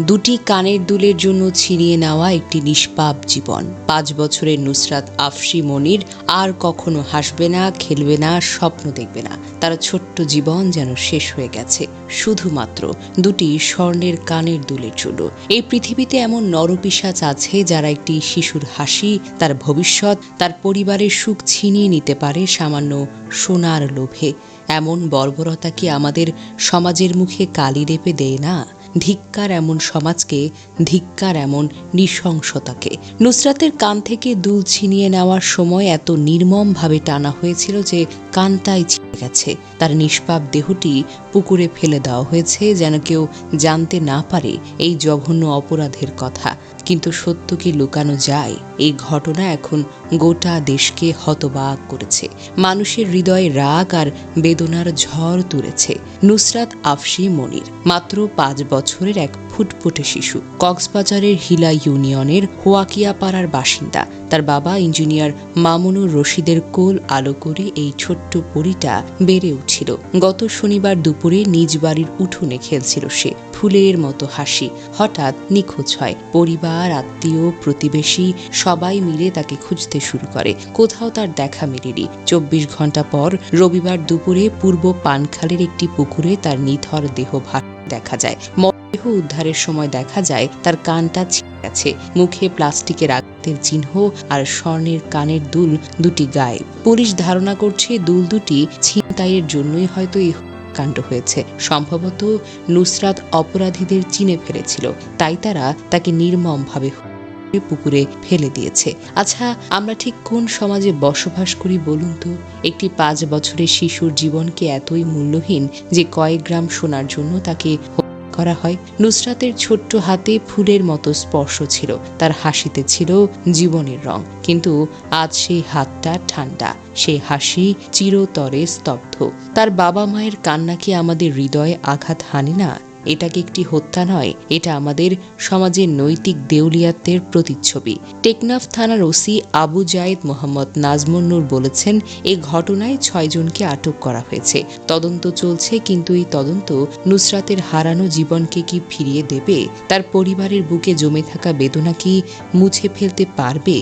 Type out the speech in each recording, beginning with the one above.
দুটি কানের দুলের জন্য ছিনিয়ে নেওয়া একটি নিষ্পাপ জীবন। পাঁচ বছরের নুসরাত আফসি মনির আর কখনো হাসবে না, খেলবে না, স্বপ্ন দেখবে না। তার ছোট্ট জীবন যেন শেষ হয়ে গেছে। শুধুমাত্র দুটি স্বর্ণের কানের দুলের জন্য। এই পৃথিবীতে এমন নরপিসাচ আছে যারা একটি শিশুর হাসি, তার ভবিষ্যৎ, তার পরিবারের সুখ ছিনিয়ে নিতে পারে সামান্য সোনার লোভে। এমন বর্বরতা কি আমাদের সমাজের মুখে কালি রেপে দেয় না? ধিক্কার এমন সমাজকে, ধিক্কার এমন নৃশংসতাকে। নুসরাতের কান থেকে দুল ছিনিয়ে নেওয়ার সময় এত নির্মমভাবে টানা হয়েছিল যে কানটাই ছিঁড়ে গেছে। তার নিষ্পাপ দেহটি পুকুরে ফেলে দেওয়া হয়েছে যেন কেউ জানতে না পারে এই জঘন্য অপরাধের কথা। কিন্তু সত্য কি লুকানো যায়? এই ঘটনা এখন গোটা দেশকে হতবাক করেছে। মানুষের হৃদয়ে রাগ আর বেদনার ঝড় তুলেছে। নুসরাত আফসি মনির, মাত্র পাঁচ বছরের এক ফুটফুটে শিশু। কক্সবাজারের হিলা ইউনিয়নের হোয়াকিয়াপাড়ার বাসিন্দা। তার বাবা ইঞ্জিনিয়ার মামুনুর রশিদের কোল আলো করে এই ছোট্ট পরিটা বেড়ে উঠছিল। গত শনিবার দুপুরে নিজ বাড়ির উঠোনে খেলছিল সে। ফুলের মতো হাসি। হঠাৎ নিখোঁজ হয়। পরিবার, আত্মীয়, প্রতিবেশী সবাই মিলে তাকে খুঁজতে শুরু করে। কোথাও তার দেখা মেলেনি। চব্বিশ ঘণ্টা পর রবিবার দুপুরে পূর্ব পানখালের একটি পুকুরে তার নিথর দেহ ভাস দেখা যায়। মরদেহ উদ্ধারের সময় দেখা যায়, তার কানটা ছিঁড়ে গেছে। মুখে প্লাস্টিকের আঘাতের চিহ্ন আর স্বর্ণের কানের দুল দুটি গায়ে পুলিশ ধারণা করছে দুল দুটি ছিনতাইয়ের জন্যই হয়তো এই কাণ্ড হয়েছে। সম্ভবত নুসরাত অপরাধীদের চিনে ফেলেছিল, তাই তারা তাকে নির্মমভাবে পুকুরে ফেলে দিয়েছে। আচ্ছা আমরা ঠিক কোন সমাজে বসবাস করি বলুন তো? একটি পাঁচ বছরের শিশুর জীবনকে এতই মূল্যহীন যে কয়েক গ্রাম সোনার জন্য তাকে করা হয়। নুসরাতের ছোট্ট হাতে ফুলের মতো স্পর্শ ছিল। তার হাসিতে ছিল জীবনের রং। কিন্তু আজ সেই হাতটা ঠান্ডা। সেই হাসি চিরতরে স্তব্ধ। তার বাবা মায়ের কান্না কি আমাদের হৃদয়ে আঘাত হানে না? এটা কি একটি হত্যা নয়, এটা আমাদের সমাজের নৈতিক দেউলিয়াত্বের প্রতিচ্ছবি। টেকনাফ থানার ওসি আবু জায়েদ মোহাম্মদ নাজমুন্নুর বলেছেন, এ ঘটনায় ছয়জনকে আটক করা হয়েছে। তদন্ত চলছে, কিন্তু এই তদন্ত নুসরাতের হারানো জীবনকে কি ফিরিয়ে দেবে? তার পরিবারের বুকে জমে থাকা বেদনা কি মুছে ফেলতে পারবে?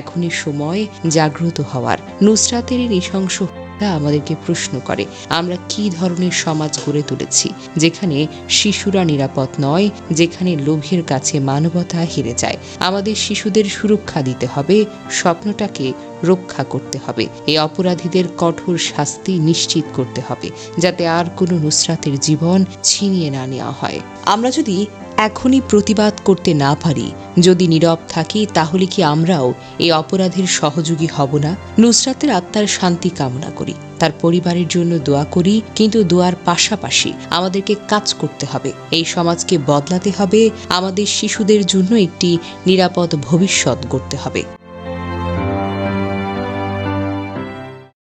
এখনই সময় জাগ্রত হওয়ার। নুসরাতের নৃশংস তা আমাদেরকে প্রশ্ন করে, আমরা কি ধরনের সমাজ গড়ে তুলেছি? যেখানে শিশুরা নিরাপদ নয়, যেখানে লোভের কাছে মানবতা হেরে যায়। আমাদের শিশুদের সুরক্ষা দিতে হবে, স্বপ্নটাকে রক্ষা করতে হবে। এই অপরাধীদের কঠোর শাস্তি নিশ্চিত করতে হবে, যাতে আর কোনো নুসরাতের জীবন ছিনিয়ে না নেওয়া হয়। আমরা যদি এখনই প্রতিবাদ করতে না পারি, যদি নীরব থাকি, তাহলে কি আমরাও এই অপরাধের সহযোগী হব না? নুসরাতের আত্মার শান্তি কামনা করি। তার পরিবারের জন্য দোয়া করি, কিন্তু দোয়ার পাশাপাশি আমাদেরকে কাজ করতে হবে। এই সমাজকে বদলাতে হবে, আমাদের শিশুদের জন্য একটি নিরাপদ ভবিষ্যৎ গড়তে হবে।